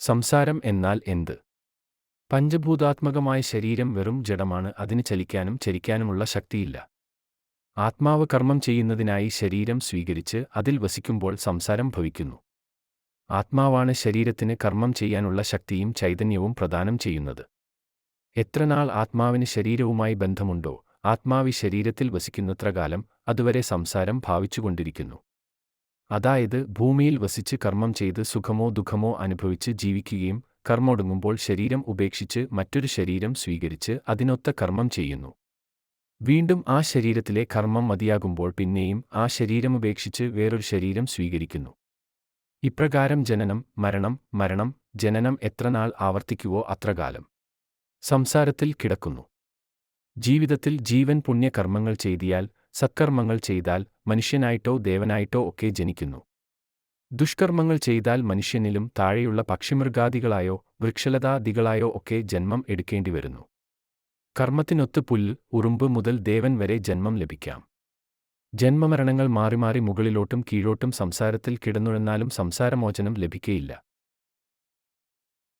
സംസാരം എന്നാൽ എന്ത്? പഞ്ചഭൂതാത്മകമായ ശരീരം വെറും ജഡമാണ് അതിന് ചലിക്കാനും ചരിക്കാനുമുള്ള ശക്തിയില്ല. ആത്മാവ് കർമ്മം ചെയ്യുന്നതിനായി ശരീരം സ്വീകരിച്ച് അതിൽ വസിക്കുമ്പോൾ സംസാരം ഭവിക്കുന്നു. ആത്മാവാണ് ശരീരത്തിന് കർമ്മം ചെയ്യാനുള്ള ശക്തിയും ചൈതന്യവും പ്രദാനം ചെയ്യുന്നത്. എത്രനാൾ ആത്മാവിന് ശരീരവുമായി ബന്ധമുണ്ടോ ആത്മാവി ശരീരത്തിൽ വസിക്കുന്നത്ര കാലം അതുവരെ സംസാരം ഭാവിച്ചുകൊണ്ടിരിക്കുന്നു. അതായത് ഭൂമിയിൽ വസിച്ച് കർമ്മം ചെയ്ത് സുഖമോ ദുഃഖമോ അനുഭവിച്ച് ജീവിക്കുകയും കർമ്മൊടുങ്ങുമ്പോൾ ശരീരം ഉപേക്ഷിച്ച് മറ്റൊരു ശരീരം സ്വീകരിച്ച് അതിനൊത്ത കർമ്മം ചെയ്യുന്നു. വീണ്ടും ആ ശരീരത്തിലെ കർമ്മം മതിയാകുമ്പോൾ പിന്നെയും ആ ശരീരമുപേക്ഷിച്ച് വേറൊരു ശരീരം സ്വീകരിക്കുന്നു. ഇപ്രകാരം ജനനം മരണം മരണം ജനനം എത്രനാൾ ആവർത്തിക്കുവോ അത്രകാലം സംസാരത്തിൽ കിടക്കുന്നു. ജീവിതത്തിൽ ജീവൻ പുണ്യകർമ്മങ്ങൾ ചെയ്തിയാൽ സത്കർമ്മങ്ങൾ ചെയ്താൽ മനുഷ്യനായിട്ടോ ദേവനായിട്ടോ ഒക്കെ ജനിക്കുന്നു. ദുഷ്കർമ്മങ്ങൾ ചെയ്താൽ മനുഷ്യനിലും താഴെയുള്ള പക്ഷിമൃഗാദികളായോ വൃക്ഷലതാദികളായോ ഒക്കെ ജന്മം എടുക്കേണ്ടി വരുന്നു കർമ്മത്തിനൊത്ത് പുല്ല് ഉറുമ്പ് മുതൽ ദേവൻ വരെ ജന്മം ലഭിക്കാം. ജന്മമരണങ്ങൾ മാറി മാറി മുകളിലോട്ടും കീഴോട്ടും സംസാരത്തിൽ കിടന്നുഴന്നാലും സംസാരമോചനം ലഭിക്കയില്ല.